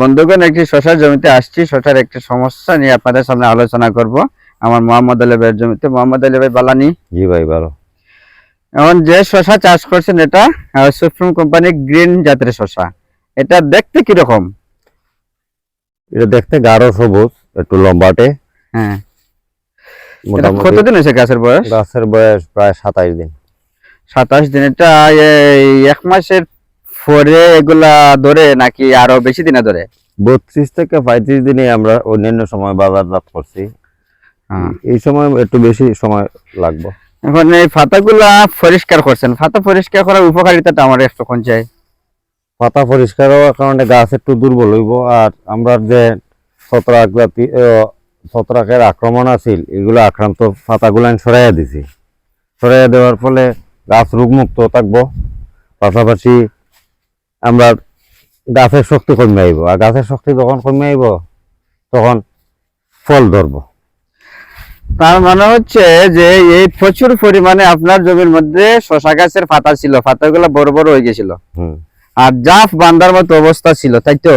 বন্ধুগণ একটি শশার জমিতে আসছি। শশার একটি সমস্যা নিয়ে আপনাদের সামনে আলোচনা করব। আমার মোহাম্মদ আলী ভাইয়ের জমিতে। মোহাম্মদ আলী ভাই বালানি জি ভাই ভালো। এখন যে শশা চাষ করছেন এটা সুপ্রিম কোম্পানি গ্রিন জাতের শশা। এটা দেখতে কীরকম? এটা দেখতে গাঢ় সবুজ একটু লম্বাটে। হ্যাঁ। কতদিন হয়েছে গাছের বয়স? গাছের বয়স প্রায় সাতাইশ দিন। সাতাশ দিন। এটা এই এক মাসের পরে এগুলা ধরে নাকি আরও বেশি দিনে ধরে? বত্রিশ থেকে পঁয়ত্রিশ দিনে আমরা অন্যান্য সময় বাজারজাত করছি। হ্যাঁ। এই সময় একটু বেশি সময় লাগবে। এখন এই পাতাগুলা পরিষ্কার করছেন। পাতা পরিষ্কার করার উপকারিতাটা আমার একটু কোন চাই। পাতা পরিষ্কার হওয়ার কারণে গাছ একটু দুর্বল হইব। আর আমরা যে ছত্রাক জাতি ছত্রাকের আক্রমণ আছিল এগুলো আক্রান্ত পাতাগুলো আমি সরাইয়া দিছি। সরাইয়া দেওয়ার ফলে গাছ রোগমুক্ত থাকব। পাশাপাশি আমরা গাছের শক্তি কমে আইব। আর গাছের শক্তি যখন কমে আইব তখন ফল ধরবো। তার মানে হচ্ছে যে এই প্রচুর পরিমাণে আপনার জমির মধ্যে শশা গাছের পাতা ছিল পাতাগুলো বড় বড় হয়ে গেছিল। আর জাফ বান্দার মতো অবস্থা ছিল তাই তো?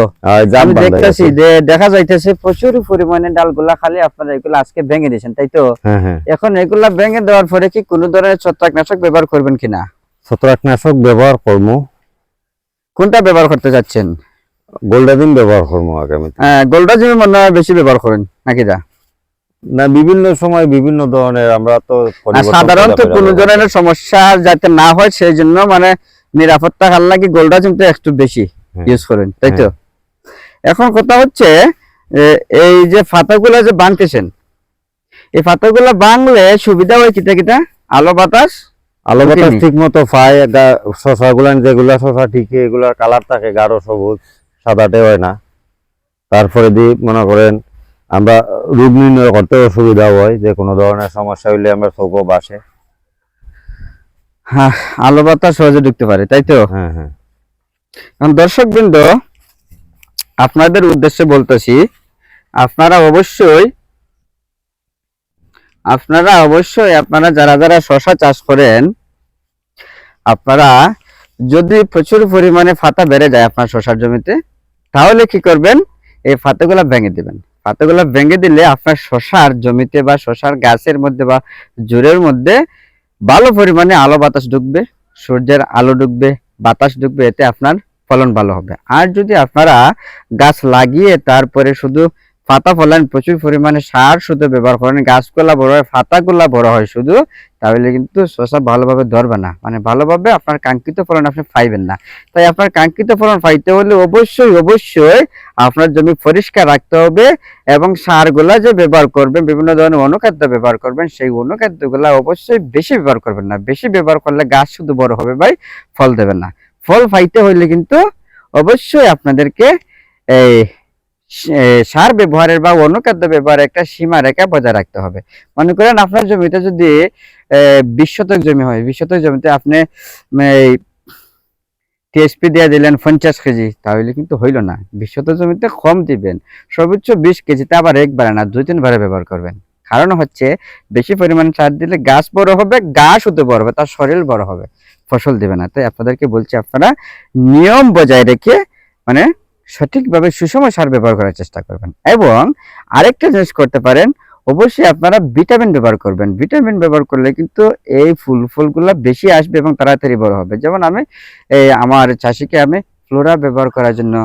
আমি দেখতেছি যে দেখা যাইতেছে প্রচুর পরিমাণে ডালগুলা খালি আপনারা এগুলো আজকে ভেঙে দিয়েছেন তাই তো? হ্যাঁ হ্যাঁ। এখন এগুলা ভেঙে দেওয়ার পরে কি কোনো ধরনের ছত্রাকনাশক ব্যবহার করবেন কিনা? ছত্রাকনাশক ব্যবহার করব। কোনটা ব্যবহার করতে চাচ্ছেন? গোল্ডাদিন ব্যবহার করব আগামীতে। গোলটা জমি মনে হয় বেশি ব্যবহার করেন নাকি দা? না বিভিন্ন সময় বিভিন্ন ধরনের আমরা তো সাধারণত কোনো ধরনের সমস্যা যাতে না হয় সেই জন্য মানে নিরাপত্তা খাল লাগি গোলটা কিন্তু একটু বেশি হ্যাঁ। ইউজ করেন তাই তো? এখন কথা হচ্ছে এই যে পাতাগুলো যে বানতেছেন এই পাতাগুলো বাংলে সুবিধা হয় কিতা কিতা আলো বাতাস? আলো বাতাস ঠিক মতো পায় শশা গুলা যেগুলা শশা ঠিকই এগুলার কালার থাকে গাঢ় সবুজ সাদাটে হয় না। তারপরে দিয়ে মনে করেন আমরা রোগ নির্ণয় করতে অসুবিধা হয় যে কোনো ধরনের সমস্যা হইলে আমরা চোখও বাসে। হ্যাঁ আলো বাতাস সহজে ঢুকতে পারে তাই তো? হ্যাঁ হ্যাঁ। এখন দর্শক বৃন্দ আপনাদের উদ্দেশ্যে বলতেছি আপনারা অবশ্যই আপনারা অবশ্যই আপনারা যারা যারা শশা চাষ করেন, আপনারা যদি প্রচুর পরিমাণে ফাতা বেড়ে যায় আপনার শশার জমিতে, তাহলে কি করবেন? এই ফাতাগুলা ভেঙে দিবেন। ফাতাগুলা ভেঙে দিলে আপনার শশার জমিতে বা শশার গাছের মধ্যে বা জোরের মধ্যে ভালো পরিমাণে আলো বাতাস ঢুকবে, সূর্যের আলো ঢুকবে, বাতাস ঢুকবে, এতে আপনার ফলন ভালো হবে। আর যদি আপনারা গাছ লাগিয়ে তারপরে শুধু পাতা ফলান প্রচুর পরিমাণে সার শুধু ব্যবহার করেন। গাছগুলা বড় হয় পাতাগুলা বড় হয় শুধু। তাহলে কিন্তু শসা ভালোভাবে ধরবে না। মানে ভালোভাবে আপনার কাঙ্ক্ষিত ফলন আপনি পাইবেন না। তাই আপনার কাঙ্ক্ষিত ফলন পাইতে হলে অবশ্যই অবশ্যই আপনার জমি পরিষ্কার রাখতে হবে এবং সারগুলা যে ব্যবহার করবেন, বিভিন্ন ধরনের অনুখাদ্য ব্যবহার করবেন, সেই অনুখাদ্যগুলা অবশ্যই বেশি ব্যবহার করবেন না। বেশি ব্যবহার করলে গাছ শুধু বড় হবে ভাই, ফল দেবে না। ফল পাইতে হইলে কিন্তু অবশ্যই আপনাদেরকে এই সার ব্যবহারের বা অনুখাদ্য ব্যবহারের একটা সীমা রেখা বজায় রাখতে হবে। মনে করেন আপনার জমিতে যদি বিশ শতক জমি হয়, বিশ শতক জমিতে আপনি টিএসপি দিয়ে দিলেন পঞ্চাশ কেজি, তাহলে কিন্তু হইল না। বিশ শতক জমিতে কম দিবেন। সর্বোচ্চ বিশ কেজিতে আবার একবারে না, দুই তিনবারে ব্যবহার করবেন। কারণ হচ্ছে, বেশি পরিমাণে সার দিলে গাছ বড় হবে, গাছ শুধু বড় হবে, তার শরীর বড় হবে। ফসল দেবে না। তাই আপনাদেরকে বলছি, আপনারা নিয়ম বজায় রেখে মানে সঠিকভাবে সুষম সার ব্যবহার করার চেষ্টা করবেন। এবং আরেকটা জিনিস করতে পারেন, অবশ্যই আপনারা ভিটামিন ব্যবহার করবেন। ভিটামিন ব্যবহার করলে কিন্তু এই ফুল, ফলগুলো বেশি আসবে এবং তাড়াতাড়ি বড় হবে। যেমন আমি আমার চাষিকে আমি ফ্লোরা ব্যবহার করার জন্য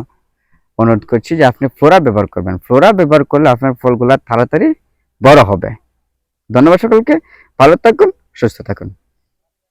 অনুরোধ করছি যে আপনি ফ্লোরা ব্যবহার করবেন। ফ্লোরা ব্যবহার করলে আপনার ফলগুলা তাড়াতাড়ি বড় হবে। ধন্যবাদ সকলকে। ভালো থাকুন, সুস্থ থাকুন।